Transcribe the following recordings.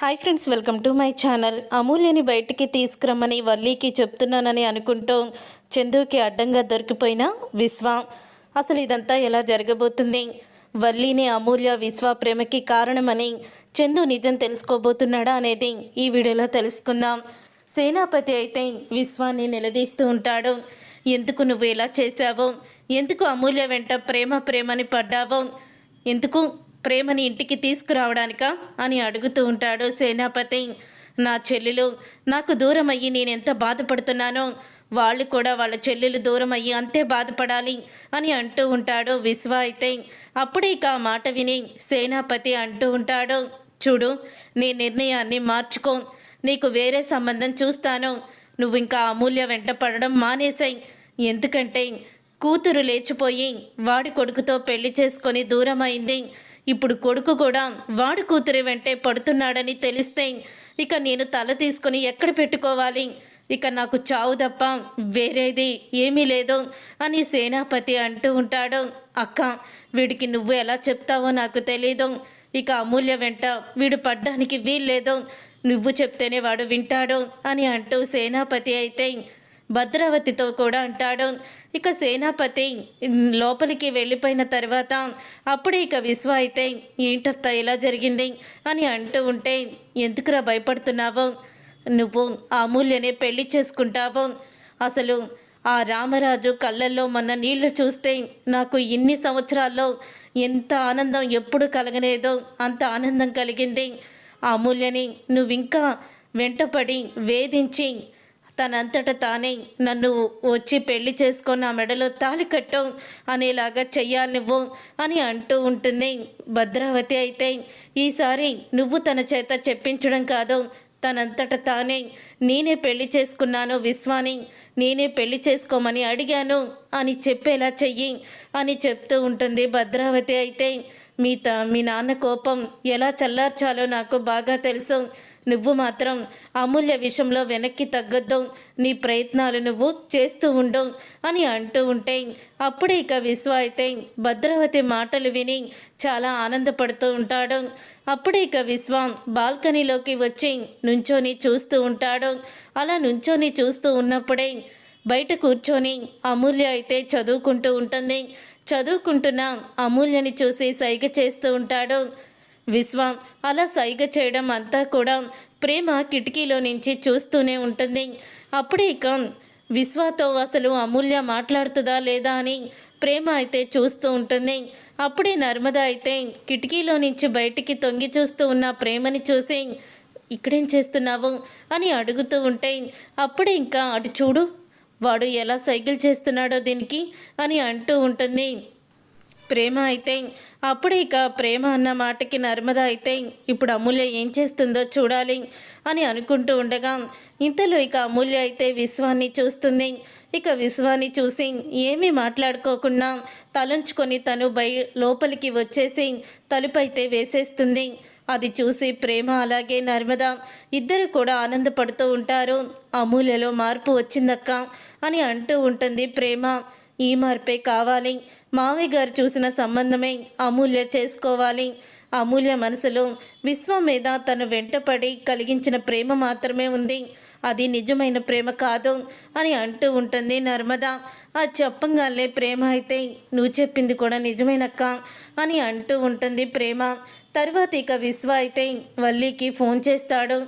Hi friends welcome to my channel. అమూల్యని బయటికి తీసుకురమ్మని వల్లీకి చెప్తున్నానని అనుకుంటూ చందుకి అడ్డంగా దొరికిపోయిన విశ్వ. అసలు ఇదంతా ఎలా జరగబోతుంది? వల్లీని అమూల్య విశ్వ ప్రేమకి కారణమని చందు నిజం తెలుసుకోబోతున్నాడా అనేది ఈ వీడియోలో తెలుసుకుందాం. సేనాపతి అయితే విశ్వాన్ని నిలదీస్తూ ఉంటాడు. ఎందుకు నువ్వు ఇలా చేశావు? ఎందుకు అమూల్య వెంట ప్రేమ ప్రేమని పడ్డావు? ఎందుకు ప్రేమని ఇంటికి తీసుకురావడానికా అని అడుగుతూ ఉంటాడు సేనాపతి. నా చెల్లెలు నాకు దూరం అయ్యి నేను ఎంత బాధపడుతున్నానో వాళ్ళు కూడా వాళ్ళ చెల్లెలు దూరం అయ్యి అంతే బాధపడాలి అని అంటూ ఉంటాడు విశ్వ అయితే. అప్పుడే ఇక ఆ మాట విని సేనాపతి అంటూ ఉంటాడు చూడు నీ నిర్ణయాన్ని మార్చుకో. నీకు వేరే సంబంధం చూస్తాను. నువ్వు ఇంకా అమూల్య వెంట పడడం మానేసాయి ఎందుకంటే కూతురు లేచిపోయి వాడి కొడుకుతో పెళ్ళి చేసుకొని దూరమైంది. ఇప్పుడు కొడుకు కూడా వాడు కూతురి వెంటే పడుతున్నాడని తెలిస్తే ఇక నేను తల తీసుకొని ఎక్కడ పెట్టుకోవాలి? ఇక నాకు చావు తప్ప వేరేది ఏమీ లేదు అని సేనాపతి అంటూ ఉంటాడు. అక్క వీడికి నువ్వు ఎలా చెప్తావో నాకు తెలీదు. ఇక అమూల్య వెంట వీడు పడ్డానికి వీల్లేదు. నువ్వు చెప్తేనే వాడు వింటాడు అని అంటూ సేనాపతి అయితే భద్రావతితో కూడా అంటాడు. ఇక సేనాపతి లోపలికి వెళ్ళిపోయిన తర్వాత అప్పుడే ఇక విశ్వ అయితే ఏంటత్త ఇలా జరిగింది? అని అంటూ ఉంటే ఎందుకురా భయపడుతున్నావు? నువ్వు ఆ అమూల్యనే పెళ్ళి చేసుకుంటావు. అసలు ఆ రామరాజు కళ్ళల్లో మొన్న నీళ్ళు చూస్తే నాకు ఇన్ని సంవత్సరాల్లో ఎంత ఆనందం ఎప్పుడు కలగలేదో. అంత ఆనందం కలిగింది. ఆ అమూల్యని నువ్వింకా వెంటపడి వేధించి తనంతట తానే నన్ను వచ్చి పెళ్ళి చేసుకొని నా మెడలో తాలి కట్టు అనేలాగా చెయ్యాలి నువ్వు అని అంటూ ఉంటుంది. భద్రావతి అయితే ఈసారి నువ్వు తన చేత చెప్పించడం కాదు తనంతట తానే నేనే పెళ్ళి చేసుకున్నాను విశ్వాని నేనే పెళ్ళి చేసుకోమని అడిగాను అని చెప్పేలా చెయ్యి అని చెప్తూ ఉంటుంది భద్రావతి అయితే. మీ త మీ నాన్న కోపం ఎలా చల్లార్చాలో నాకు బాగా తెలుసు. నువ్వు మాత్రం అమూల్య విషయంలో వెనక్కి తగ్గొద్దు. నీ ప్రయత్నాలు నువ్వు చేస్తూ ఉండు అని అంటూ ఉంటే అప్పుడే ఇక విశ్వ అయితే భద్రావతి మాటలు విని చాలా ఆనందపడుతూ ఉంటాడు. అప్పుడే ఇక విశ్వం బాల్కనీలోకి వచ్చి నుంచొని చూస్తూ ఉంటాడు. అలా నుంచొని చూస్తూ ఉన్నప్పుడే బయట కూర్చొని అమూల్య అయితే చదువుకుంటూ ఉంటుంది. చదువుకుంటున్న అమూల్యని చూసి సైగ చేస్తూ ఉంటాడు. విశ్వం అలా సైగ చేయడం అంతా కూడా ప్రేమ కిటికీలో నుంచి చూస్తూనే ఉంటుంది. అప్పుడే ఇక విశ్వతో అసలు అమూల్య మాట్లాడుతుందా లేదా అని ప్రేమ అయితే చూస్తూ ఉంటుంది. అప్పుడే నర్మద అయితే కిటికీలో నుంచి బయటికి తొంగి చూస్తూ ఉన్న ప్రేమని చూసి ఇక్కడేం చేస్తున్నావు? అని అడుగుతూ ఉంటే అప్పుడే ఇంకా అటు చూడు వాడు ఎలా సైకిల్ చేస్తున్నాడో దీనికి అని అంటూ ఉంటుంది. ప్రేమ అయితే అప్పుడు ఇక ప్రేమ అన్న మాటకి నర్మద అయితే ఇప్పుడు అమూల్య ఏం చేస్తుందో చూడాలి అని అనుకుంటూ ఉండగా ఇంతలో ఇక అమూల్య అయితే విశ్వాన్ని చూస్తుంది. ఇక విశ్వాన్ని చూసి ఏమీ మాట్లాడుకోకుండా తలంచుకొని తను బయ లోపలికి వచ్చేసి తలుపైతే వేసేస్తుంది. అది చూసి ప్రేమ అలాగే నర్మద ఇద్దరు కూడా ఆనందపడుతూ ఉంటారు. అమూల్యలో మార్పు వచ్చిందక్క అని అంటూ ఉంటుంది ప్రేమ. ఈ మార్పే కావాలి. మామయ్య గారు చూసిన సంబంధమే అమూల్య చేసుకోవాలి. అమూల్య మనసులో విశ్వం మీద తను వెంటపడి కలిగించిన ప్రేమ మాత్రమే ఉంది. అది నిజమైన ప్రేమ కాదు అని అంటూ ఉంటుంది నర్మద. ఆ చెప్పంగానే ప్రేమ అయితే నువ్వు చెప్పింది కూడా నిజమేనక్క అని అంటూ ఉంటుంది ప్రేమ. తర్వాత ఇక విశ్వ అయితే వల్లీకి ఫోన్ చేస్తాడు.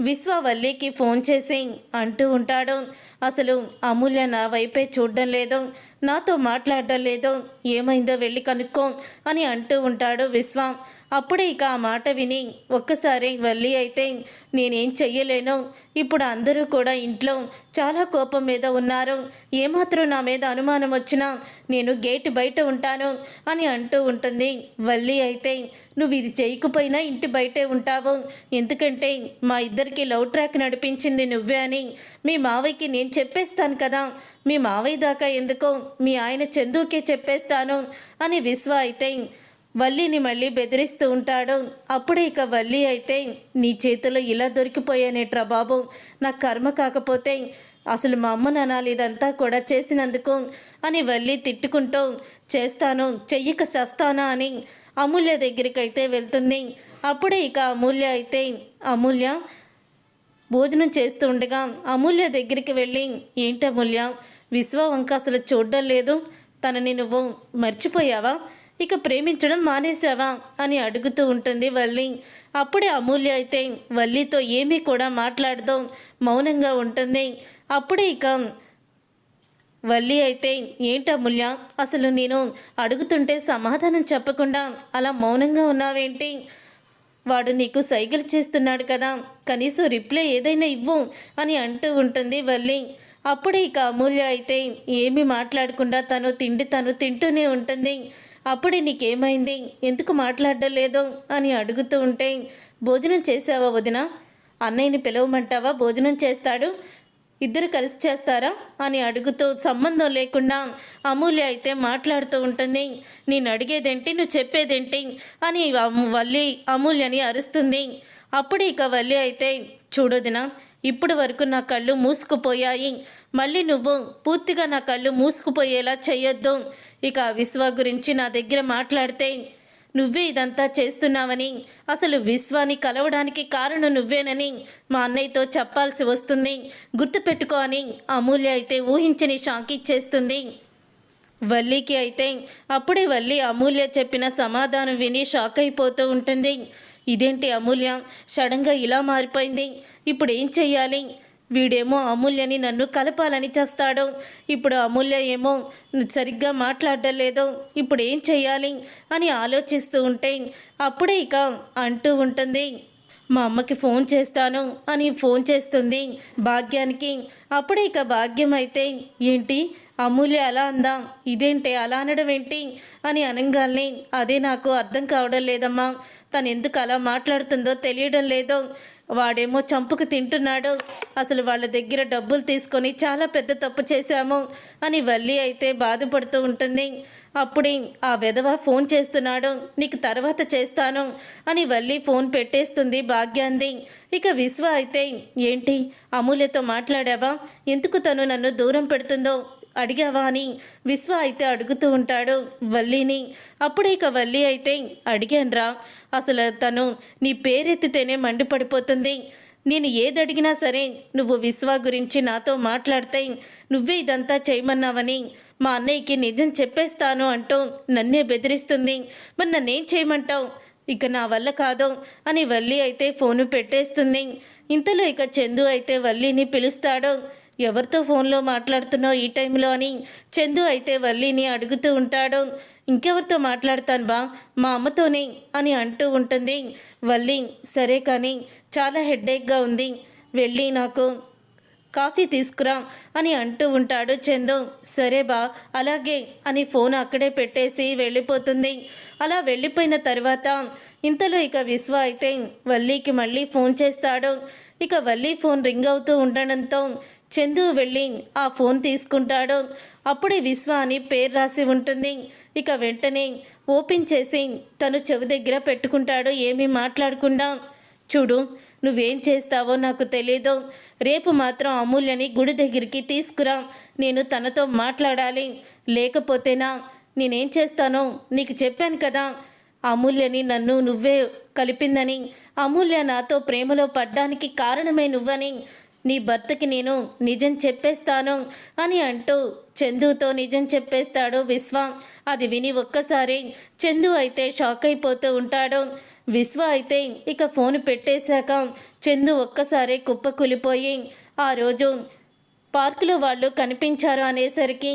విశ్వ వల్లీకి ఫోన్ చేసి అంటూ ఉంటాడు. అసలు అమూల్య నా వైపే చూడడం లేదు. నాతో మాట్లాడడం లేదు ఏమైందో వెళ్ళి కనుక్కో అని అంటూ ఉంటాడు విశ్వం. అప్పుడే ఇక ఆ మాట విని ఒక్కసారి వల్లి అయితే నేనేం చెయ్యలేను. ఇప్పుడు అందరూ కూడా ఇంట్లో చాలా కోపం మీద ఉన్నారు. ఏమాత్రం నా మీద అనుమానం వచ్చినా నేను గేట్ బయట ఉంటాను అని అంటూ ఉంటుంది. వల్లి అయితే నువ్వు ఇది చేయకపోయినా ఇంటి బయటే ఉంటావు. ఎందుకంటే మా ఇద్దరికి లవ్ ట్రాక్ నడిపించింది నువ్వే అని మీ మావయ్యకి నేను చెప్పేస్తాను కదా. మీ మావయ్య దాకా ఎందుకో మీ ఆయన చందుకే చెప్పేస్తాను అని విశ్వ అయితే వల్లిని మళ్ళీ బెదిరిస్తూ ఉంటాడు. అప్పుడే ఇక వల్లి అయితే నీ చేతిలో ఇలా దొరికిపోయానేట్రా బాబు. నా కర్మ కాకపోతే అసలు మా అమ్మ నానాలు ఇదంతా కూడా చేసినందుకు అని వల్లి తిట్టుకుంటూ చేస్తాను చెయ్యక చేస్తానా అని అమూల్య దగ్గరికి అయితే వెళ్తుంది. అప్పుడే ఇక అమూల్య అయితే అమూల్య భోజనం చేస్తూ ఉండగా అమూల్య దగ్గరికి వెళ్ళి ఏంటి అమూల్య విశ్వ వంక అసలు చూడడం లేదు. తనని నువ్వు మర్చిపోయావా? ఇక ప్రేమించడం మానేశావా? అని అడుగుతూ ఉంటుంది వల్లి. అప్పుడే అమూల్య అయితే వల్లితో ఏమీ కూడా మాట్లాడదు మౌనంగా ఉంటుంది. అప్పుడే ఇక వల్లి అయితే ఏంటి అమూల్య? అసలు నేను అడుగుతుంటే సమాధానం చెప్పకుండా అలా మౌనంగా ఉన్నావేంటి? వాడు నీకు సైకిల్ చేస్తున్నాడు కదా కనీసం రిప్లై ఏదైనా ఇవ్వు అని అంటూ ఉంటుంది వల్లి. అప్పుడే ఇక అమూల్య అయితే ఏమీ మాట్లాడకుండా తను తిండి తను తింటూనే ఉంటుంది. అప్పుడే నీకేమైంది? ఎందుకు మాట్లాడడం లేదు అని అడుగుతూ ఉంటే భోజనం చేసావా వదిన? అన్నయ్యని పిలవమంటావా? భోజనం చేస్తాడు? ఇద్దరు కలిసి చేస్తారా? అని అడుగుతూ సంబంధం లేకుండా అమూల్య అయితే మాట్లాడుతూ ఉంటుంది. నేను అడిగేదేంటి? నువ్వు చెప్పేదేంటి? అని వల్లి అమూల్యని అరుస్తుంది. అప్పుడు ఇక వల్లి అయితే చూడొదినా ఇప్పుడు వరకు నా కళ్ళు మూసుకుపోయాయి. మళ్ళీ నువ్వు పూర్తిగా నా కళ్ళు మూసుకుపోయేలా చేయొద్దు. ఇక విశ్వ గురించి నా దగ్గర మాట్లాడితే నువ్వే ఇదంతా చేస్తున్నావని అసలు విశ్వాన్ని కలవడానికి కారణం నువ్వేనని మా అన్నయ్యతో చెప్పాల్సి వస్తుంది. గుర్తుపెట్టుకో అని అమూల్య అయితే ఊహించని షాక్ ఇచ్చేస్తుంది. వల్లికి అయితే అప్పుడే వల్లి అమూల్య చెప్పిన సమాధానం విని షాక్ అయిపోతూ ఉంటుంది. ఇదేంటి అమూల్య? సడన్గా ఇలా మారిపోయింది. ఇప్పుడు ఏం చెయ్యాలి? వీడేమో అమూల్యని నన్ను కలపాలని చేస్తాడు. ఇప్పుడు అమూల్య ఏమో సరిగ్గా మాట్లాడడం లేదు. ఇప్పుడు ఏం చెయ్యాలి అని ఆలోచిస్తూ ఉంటే అప్పుడే ఇక అంటూ ఉంటుంది మా అమ్మకి ఫోన్ చేస్తాను అని ఫోన్ చేస్తుంది భాగ్యానికి. అప్పుడే ఇక భాగ్యం అయితే ఏంటి? అమూల్య అలా అందా? ఇదేంటి? అలా అనడం ఏంటి? అని అనగానే అదే నాకు అర్థం కావడం లేదమ్మా. తను ఎందుకు అలా మాట్లాడుతుందో తెలియడం లేదో. వాడేమో చంపుకు తింటున్నాడు. అసలు వాళ్ళ దగ్గర డబ్బులు తీసుకొని చాలా పెద్ద తప్పు చేశాము అని వల్లి అయితే బాధపడుతూ ఉంటుంది. అప్పుడే ఆ వెధవ ఫోన్ చేస్తున్నాడు. నీకు తర్వాత చేస్తాను అని వల్లి ఫోన్ పెట్టేస్తుంది భాగ్యాంది ఇక విశ్వ అయితే ఏంటి? అమూల్యతో మాట్లాడావా? ఎందుకు తను నన్ను దూరం పెడుతుందో? అడిగావా అని విశ్వ అయితే అడుగుతూ ఉంటాడు. వల్లిని. అప్పుడే ఇక వల్లి అయితే అడిగానురా అసలు తను నీ పేరెత్తితేనే మండిపడిపోతుంది. నేను ఏదడిగినా సరే నువ్వు విశ్వ గురించి నాతో మాట్లాడితే నువ్వే ఇదంతా చేయమన్నావని మా అన్నయ్యకి నిజం చెప్పేస్తాను అంటూ నన్నే బెదిరిస్తుంది. మరి నన్నేం చేయమంటావు? ఇక నా వల్ల కాదు అని వల్లి అయితే ఫోను పెట్టేస్తుంది. ఇంతలో ఇక చందు అయితే వల్లిని పిలుస్తాడు. ఎవరితో ఫోన్లో మాట్లాడుతున్నావు ఈ టైంలో అని చందు అయితే వల్లిని అడుగుతూ ఉంటాడు. ఇంకెవరితో మాట్లాడతాను బా? మా అమ్మతోనే అని అంటూ ఉంటుంది. వల్లి సరే కానీ చాలా హెడ్ఏక్గా ఉంది. వెళ్ళి నాకు కాఫీ తీసుకురా అని అంటూ ఉంటాడు చందు. సరే బా అలాగే అని ఫోన్ అక్కడే పెట్టేసి వెళ్ళిపోతుంది. అలా వెళ్ళిపోయిన తర్వాత ఇంతలో ఇక విశ్వ అయితే వల్లీకి మళ్ళీ ఫోన్ చేస్తాడు. ఇక వల్లి ఫోన్ రింగ్ అవుతూ ఉండడంతో చందు వెళ్ళి ఆ ఫోన్ తీసుకుంటాడు. అప్పుడే విశ్వ అని పేరు రాసి ఉంటుంది. ఇక వెంటనే ఓపెన్ చేసి తను చెవి దగ్గర పెట్టుకుంటాడు. ఏమీ మాట్లాడకుండా చూడు నువ్వేం చేస్తావో నాకు తెలీదు. రేపు మాత్రం అమూల్యని గుడి దగ్గరికి తీసుకురా. నేను తనతో మాట్లాడాలి. లేకపోతేనా నేనేం చేస్తానో నీకు చెప్పాను కదా. అమూల్యని నన్ను నువ్వే కలిపిందని. అమూల్య నాతో ప్రేమలో పడ్డానికి కారణమే నువ్వని. నీ భర్తకి నేను నిజం చెప్పేస్తాను అని అంటూ చందుతో నిజం చెప్పేస్తాడు విశ్వ. అది విని ఒక్కసారి చందు అయితే షాక్ అయిపోతూ ఉంటాడు. విశ్వ అయితే ఇక ఫోన్ పెట్టేశాక చందు ఒక్కసారి కుప్పకూలిపోయి ఆ రోజు పార్కులో వాళ్ళు కనిపించారు అనేసరికి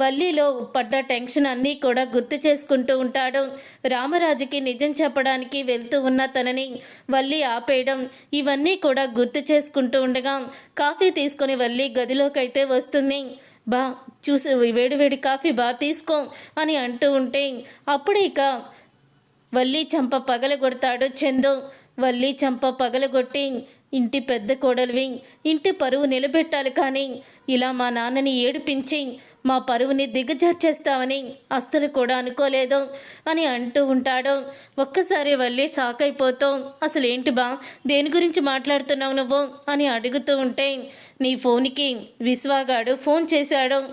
వల్లిలో పడ్డ టెన్షన్ అన్నీ కూడా గుర్తు చేసుకుంటూ ఉంటాడు. రామరాజుకి నిజం చెప్పడానికి వెళ్తూ ఉన్న తనని వల్లి ఆపేయడం ఇవన్నీ కూడా గుర్తు చేసుకుంటూ ఉండగా కాఫీ తీసుకొని వల్లి గదిలోకి అయితే వస్తుంది. బా చూసి వేడివేడి కాఫీ బా తీసుకో అని అంటూ ఉంటే అప్పుడు ఇక వల్లి చంప పగలగొడతాడు చందు. వల్లి చంప పగలగొట్టి ఇంటి పెద్ద కోడలివి ఇంటి పరువు నిలబెట్టాలి కానీ ఇలా మా నాన్నని ఏడిపించి మా పరువుని దిగజార్చేస్తామని అస్సలు కూడా అనుకోలేదు అని అంటూ ఉంటాడు. ఒక్కసారి వల్లి షాక్ అయిపోతాం అసలు ఏంటి బా దేని గురించి మాట్లాడుతున్నావు నువ్వు? అని అడుగుతూ ఉంటే నీ ఫోన్కి విశ్వాగాడు ఫోన్ చేశాడు.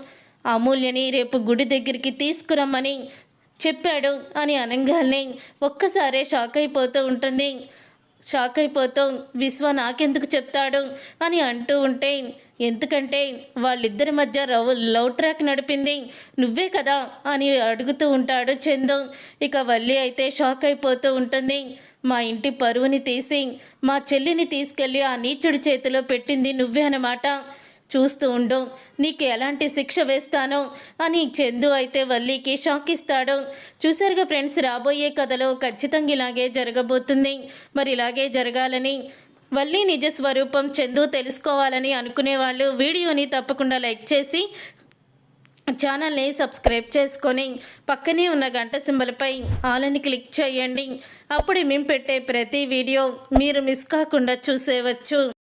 అమూల్యని రేపు గుడి దగ్గరికి తీసుకురమ్మని చెప్పాడు అని అనంగాల్ని ఒక్కసారే షాక్ అయిపోతూ ఉంటుంది. షాక్ అయిపోతాం. విశ్వ నాకెందుకు చెప్తాడు? అని అంటూ ఉంటే ఎందుకంటే వాళ్ళిద్దరి మధ్య రవ్ లవ్ ట్రాక్ నడిపింది. నువ్వే కదా? అని అడుగుతూ ఉంటాడు చందు. ఇక వల్లి అయితే షాక్ అయిపోతూ ఉంటుంది. మా ఇంటి పరువుని తీసి మా చెల్లిని తీసుకెళ్ళి ఆ నీచుడి చేతిలో పెట్టింది నువ్వే అన్నమాట. చూస్తూ ఉండు నీకు ఎలాంటి శిక్ష వేస్తానో? అని చందు అయితే వల్లికి షాక్ ఇస్తాడు చూసారుగా ఫ్రెండ్స్ రాబోయే కథలో ఖచ్చితంగా ఇలాగే జరగబోతుంది. మరి ఇలాగే జరగాలని వల్లి నిజ స్వరూపం చందు తెలుసుకోవాలని అనుకునే వాళ్ళు వీడియోని తప్పకుండా లైక్ చేసి ఛానల్ని సబ్స్క్రైబ్ చేసుకొని పక్కనే ఉన్న గంట సింబల్పై ఆలని క్లిక్ చేయండి. అప్పుడు మేము పెట్టే ప్రతి వీడియో మీరు మిస్ కాకుండా చూసేవచ్చు.